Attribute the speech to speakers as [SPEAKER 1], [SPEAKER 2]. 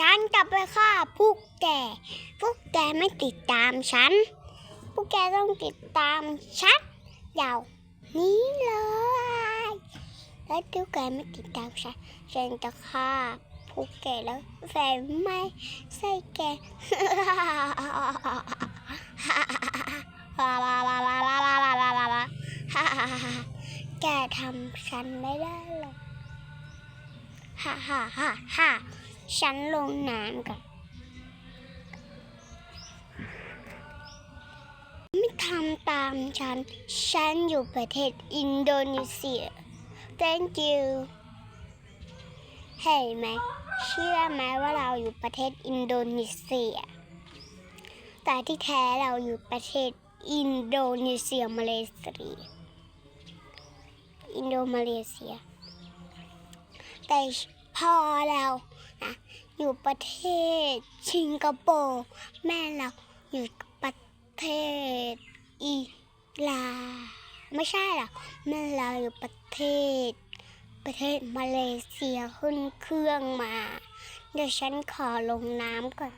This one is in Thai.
[SPEAKER 1] ฉันจะไปฆ่าพวกแกพวกแกไม่ติดตามฉัน พวกแกต้องติดตามฉันเดี๋ยวนี้เลย แล้วถ้าแกไม่ติดตามฉัน ฉันจะฆ่าพวกแกแล้วแฟนไม่ใช่แกแกทำฉันไม่ได้หรอกฮ่าฮ่าฮ่าฮ่า ฉันลงน้ำกันไม่ทำตามฉัน ฉันอยู่ประเทศอินโดนีเซีย thank you เห็นไหม เชื่อไหมว่าเราอยู่ประเทศอินโดนีเซีย แต่ที่แท้เราอยู่ประเทศอินโดนีเซียมาเลเซีย อินโดมาเลเซีย แต่พอเรา อยู่ประเทศสิงคโปร์แม่เราอยู่ประเทศอีลาไม่ใช่หรอกแม่เราอยู่ประเทศ ประเทศมาเลเซียขึ้นเครื่องมา เดี๋ยวฉันขอลงน้ำก่อน